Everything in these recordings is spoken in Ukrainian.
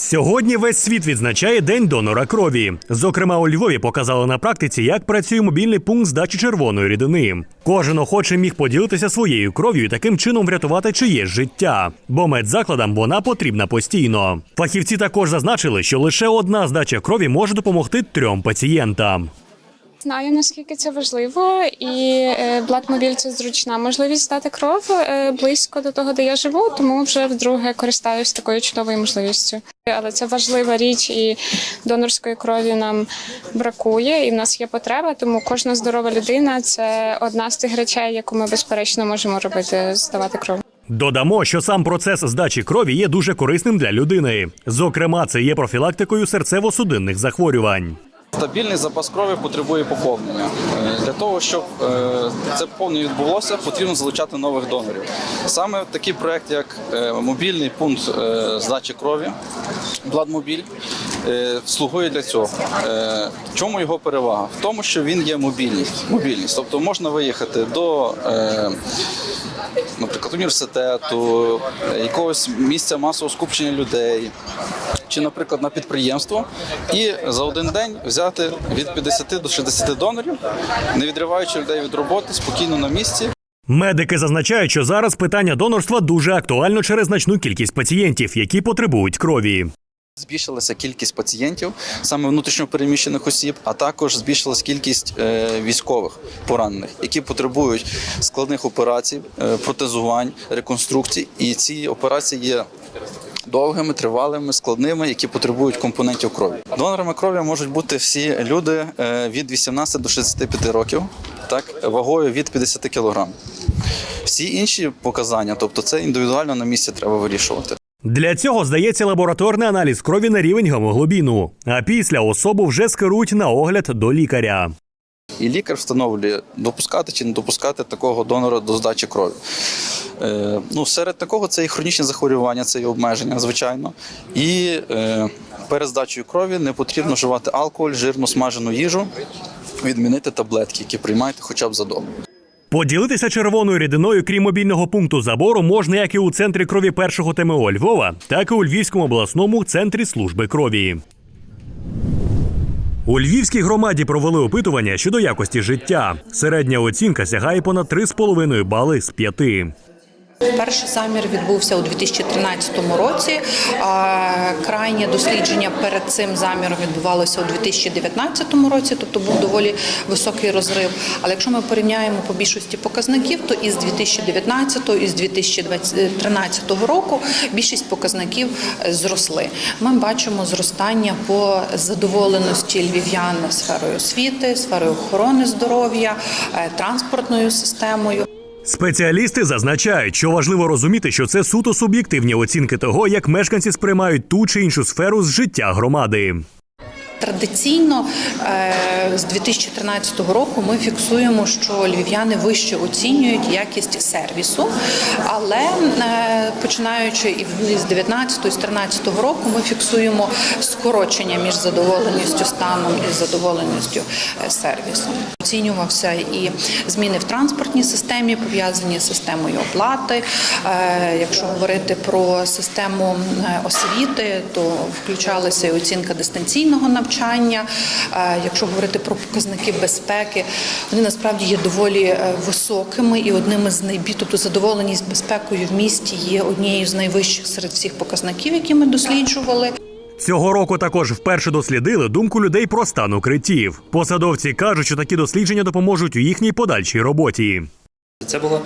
Сьогодні весь світ відзначає День донора крові. Зокрема, у Львові показали на практиці, як працює мобільний пункт здачі червоної рідини. Кожен охочий міг поділитися своєю кров'ю і таким чином врятувати чиєсь життя, бо медзакладам вона потрібна постійно. Фахівці також зазначили, що лише одна здача крові може допомогти трьом пацієнтам. Знаю наскільки це важливо, і е, Бладмобіль це зручна можливість здати кров е, близько до того, де я живу, тому вже вдруге користаюсь такою чудовою можливістю. Але це важлива річ, і донорської крові нам бракує, і в нас є потреба. Тому кожна здорова людина це одна з тих речей, яку ми безперечно можемо робити здавати кров. Додамо, що сам процес здачі крові є дуже корисним для людини. Зокрема, це є профілактикою серцево-судинних захворювань. Стабільний запас крові потребує поповнення. Е, Для того, щоб е, це поповнення відбулося, потрібно залучати нових донорів. Саме такий проект, як е, мобільний пункт здачі крові, Бладмобіль, слугує для цього. Чому його перевага? В тому, що він є мобільність. мобільність. Тобто можна виїхати до. Наприклад, університету, якогось місця масового скупчення людей, чи, наприклад, на підприємство, і за один день взяти від 50 до 60 донорів, не відриваючи людей від роботи, спокійно на місці. Медики зазначають, що зараз питання донорства дуже актуально через значну кількість пацієнтів, які потребують крові. Збільшилася кількість пацієнтів, саме внутрішньопереміщених осіб, а також збільшилась кількість е, військових поранених, які потребують складних операцій, е, протезувань, реконструкцій. І ці операції є довгими, тривалими, складними, які потребують компонентів крові. Донорами крові можуть бути всі люди е, від 18 до 65 років, так вагою від 50 кг. Всі інші показання, тобто це індивідуально на місці треба вирішувати. Для цього здається лабораторний аналіз крові на рівень гемоглобіну, а після особу вже скерують на огляд до лікаря. І лікар встановлює, допускати чи не допускати такого донора до здачі крові. Е, ну, серед такого це і хронічні захворювання, це і обмеження, звичайно. І е, перед здачею крові не потрібно вживати алкоголь, жирну смажену їжу, відмінити таблетки, які приймаєте хоча б за добу. Поділитися червоною рідиною, крім мобільного пункту забору, можна як і у центрі крові першого ТМО Львова, так і у Львівському обласному центрі служби крові. У Львівській громаді провели опитування щодо якості життя. Середня оцінка сягає понад 3,5 бали з 5. Перший замір відбувся у 2013 році. Крайнє дослідження перед цим заміром відбувалося у 2019 році, тобто був доволі високий розрив. Але якщо ми порівняємо по більшості показників, то із 2019 і з 2013 року більшість показників е, зросли. Ми бачимо зростання по задоволеності львів'ян сферою освіти, сферою охорони здоров'я, е, транспортною системою. Спеціалісти зазначають, що важливо розуміти, що це суто суб'єктивні оцінки того, як мешканці сприймають ту чи іншу сферу з життя громади. Традиційно е, з 2013 року ми фіксуємо, що львів'яни вище оцінюють якість сервісу, але е, починаючи і з 19 і з 13 року ми фіксуємо скорочення між задоволеністю станом і задоволеністю е, сервісом. Оцінювався і зміни в транспортній системі, пов'язані з системою оплати. Е, Якщо говорити про систему е, освіти, то включалася і оцінка дистанційного навчання. Якщо говорити про показники безпеки, вони насправді є доволі високими і одними з найбільш, тобто задоволеність безпекою в місті є однією з найвищих серед всіх показників, які ми досліджували. Цього року також вперше дослідили думку людей про стан укриттів. Посадовці кажуть, що такі дослідження допоможуть у їхній подальшій роботі. Це було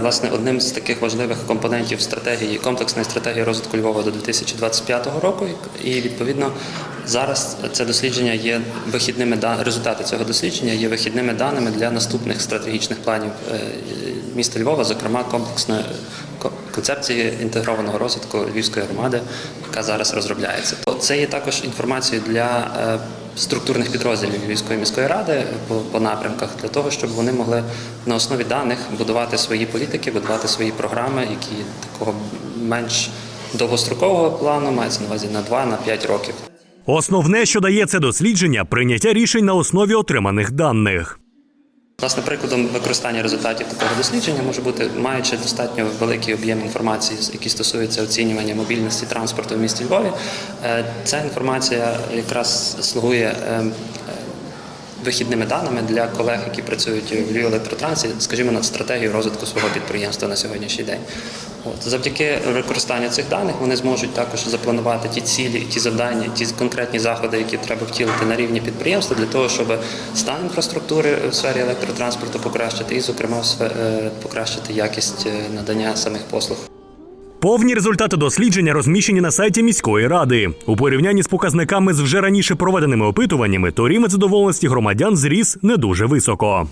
власне одним з таких важливих компонентів стратегії комплексної стратегії розвитку Львова до 2025 року. І відповідно зараз це дослідження є вихідними результати цього дослідження є вихідними даними для наступних стратегічних планів е, міста Львова, зокрема комплексної концепції інтегрованого розвитку Львівської громади, яка зараз розробляється. То Це є також інформацією для е, структурних підрозділів Львівської міської ради по, по напрямках для того, щоб вони могли на основі даних будувати свої політики, будувати свої програми, які такого менш довгострокового плану мається на увазі на 2-5 років. Основне, що дає це дослідження, прийняття рішень на основі отриманих даних. Власне, прикладом використання результатів такого дослідження може бути, маючи достатньо великий об'єм інформації, який стосується оцінювання мобільності транспорту в місті Львові. е, Ця інформація якраз слугує е, вихідними даними для колег, які працюють в Львів електротрансі, скажімо, над стратегією розвитку свого підприємства на сьогоднішній день. От завдяки використанню цих даних вони зможуть також запланувати ті цілі, ті завдання, ті конкретні заходи, які треба втілити на рівні підприємства, для того, щоб стан інфраструктури в сфері електротранспорту покращити, і, зокрема, е, покращити якість е, надання самих послуг. Повні результати дослідження розміщені на сайті міської ради. У порівнянні з показниками з вже раніше проведеними опитуваннями, то рівень задоволеності громадян зріс не дуже високо.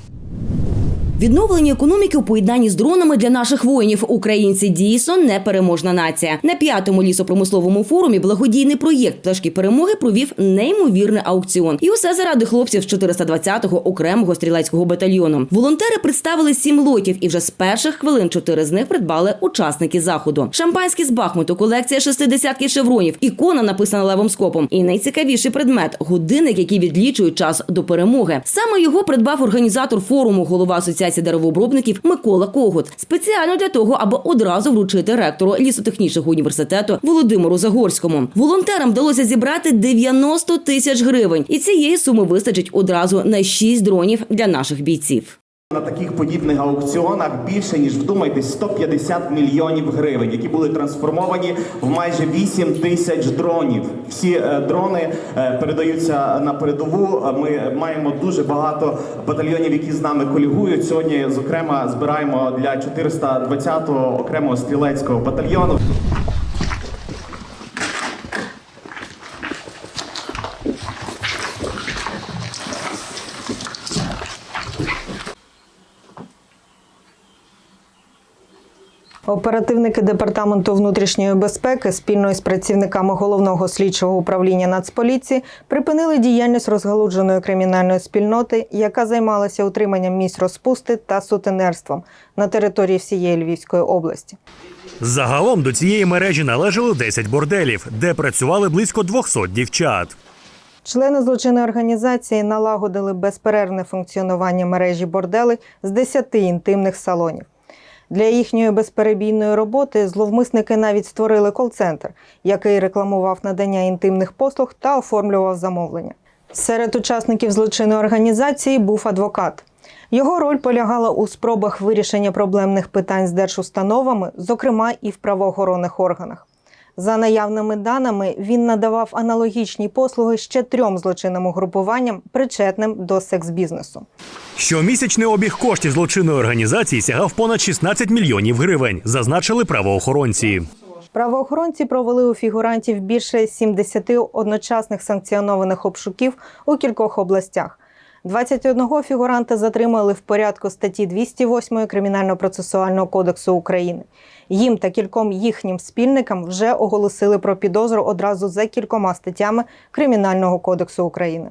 Відновлення економіки у поєднанні з дронами для наших воїнів. Українці дійсно непереможна нація. На п'ятому лісопромисловому форумі благодійний проєкт пташки перемоги провів неймовірний аукціон. І усе заради хлопців з 420-го окремого стрілецького батальйону. Волонтери представили сім лотів, і вже з перших хвилин чотири з них придбали учасники заходу. Шампанське з Бахмуту, колекція шестидесятки шевронів, ікона написана левом скопом. І найцікавіший предмет годинник, який відлічує час до перемоги. Саме його придбав організатор форуму, голова асоціації деревообробників Микола Когут. Спеціально для того, аби одразу вручити ректору лісотехнічного університету Володимиру Загорському. Волонтерам вдалося зібрати 90 тисяч гривень, і цієї суми вистачить одразу на 6 дронів для наших бійців. На таких подібних аукціонах більше ніж вдумайтесь 150 мільйонів гривень, які були трансформовані в майже 8 тисяч дронів. Всі е, дрони е, передаються на передову. Е, Ми маємо дуже багато батальйонів, які з нами колігують. Сьогодні, зокрема, збираємо для 420-го окремого стрілецького батальйону. Оперативники департаменту внутрішньої безпеки спільно із працівниками головного слідчого управління Нацполіції припинили діяльність розгалудженої кримінальної спільноти, яка займалася утриманням місць розпусти та сутенерством на території всієї Львівської області. Загалом до цієї мережі належало 10 борделів, де працювали близько 200 дівчат. Члени злочинної організації налагодили безперервне функціонування мережі бордели з 10 інтимних салонів. Для їхньої безперебійної роботи зловмисники навіть створили кол-центр, який рекламував надання інтимних послуг та оформлював замовлення. Серед учасників злочинної організації був адвокат. Його роль полягала у спробах вирішення проблемних питань з держустановами, зокрема і в правоохоронних органах. За наявними даними, він надавав аналогічні послуги ще трьом злочинним угрупуванням, причетним до секс-бізнесу. Щомісячний обіг коштів злочинної організації сягав понад 16 мільйонів гривень, зазначили правоохоронці. Правоохоронці провели у фігурантів більше 70 одночасних санкціонованих обшуків у кількох областях. 21 фігуранта затримали в порядку статті 208 Кримінально-процесуального кодексу України. Їм та кільком їхнім спільникам вже оголосили про підозру одразу за кількома статтями Кримінального кодексу України.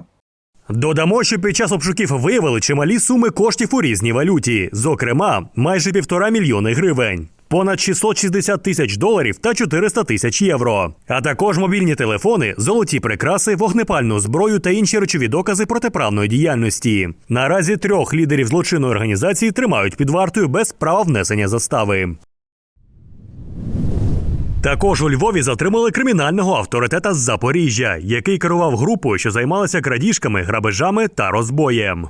Додамо, що під час обшуків виявили чималі суми коштів у різній валюті, зокрема, майже півтора мільйони гривень. Понад 660 тисяч доларів та 400 тисяч євро, а також мобільні телефони, золоті прикраси, вогнепальну зброю та інші речові докази протиправної діяльності. Наразі трьох лідерів злочинної організації тримають під вартою без права внесення застави. Також у Львові затримали кримінального авторитета з Запоріжжя, який керував групою, що займалася крадіжками, грабежами та розбоєм.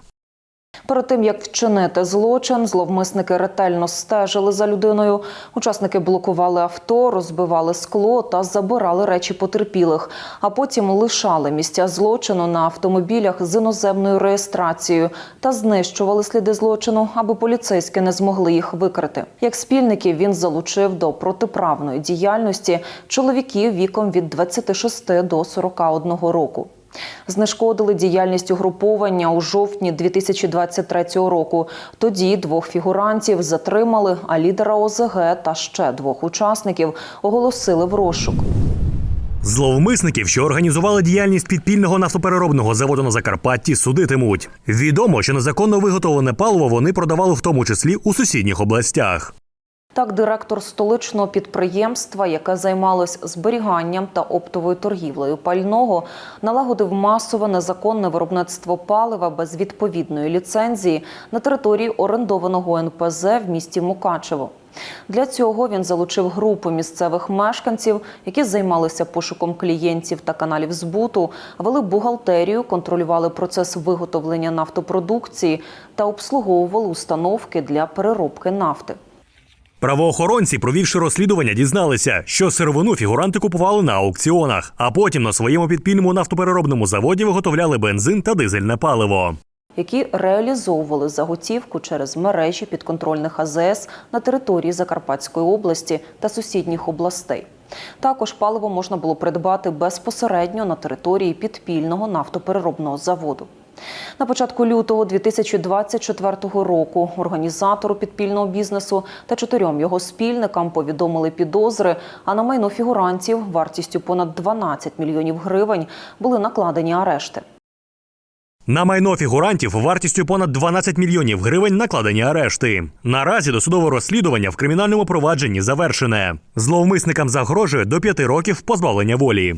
Перед тим як вчинити злочин, зловмисники ретельно стежили за людиною. Учасники блокували авто, розбивали скло та забирали речі потерпілих, а потім лишали місця злочину на автомобілях з іноземною реєстрацією та знищували сліди злочину, аби поліцейські не змогли їх викрити. Як спільників він залучив до протиправної діяльності чоловіків віком від 26 до 41 року. Знешкодили діяльність угруповання у жовтні 2023 року. Тоді двох фігурантів затримали, а лідера ОЗГ та ще двох учасників оголосили в розшук. Зловмисників, що організували діяльність підпільного нафтопереробного заводу на Закарпатті, судитимуть. Відомо, що незаконно виготовлене паливо вони продавали в тому числі у сусідніх областях. Так, директор столичного підприємства, яке займалось зберіганням та оптовою торгівлею пального, налагодив масове незаконне виробництво палива без відповідної ліцензії на території орендованого НПЗ в місті Мукачево. Для цього він залучив групу місцевих мешканців, які займалися пошуком клієнтів та каналів збуту, вели бухгалтерію, контролювали процес виготовлення нафтопродукції та обслуговували установки для переробки нафти. Правоохоронці, провівши розслідування, дізналися, що сировину фігуранти купували на аукціонах, а потім на своєму підпільному нафтопереробному заводі виготовляли бензин та дизельне паливо. які реалізовували заготівку через мережі підконтрольних АЗС на території Закарпатської області та сусідніх областей. Також паливо можна було придбати безпосередньо на території підпільного нафтопереробного заводу. На початку лютого 2024 року організатору підпільного бізнесу та чотирьом його спільникам повідомили підозри, а на майно фігурантів вартістю понад 12 мільйонів гривень були накладені арешти. На майно фігурантів вартістю понад 12 мільйонів гривень накладені арешти. Наразі досудове розслідування в кримінальному провадженні завершене. Зловмисникам загрожує до п'яти років позбавлення волі.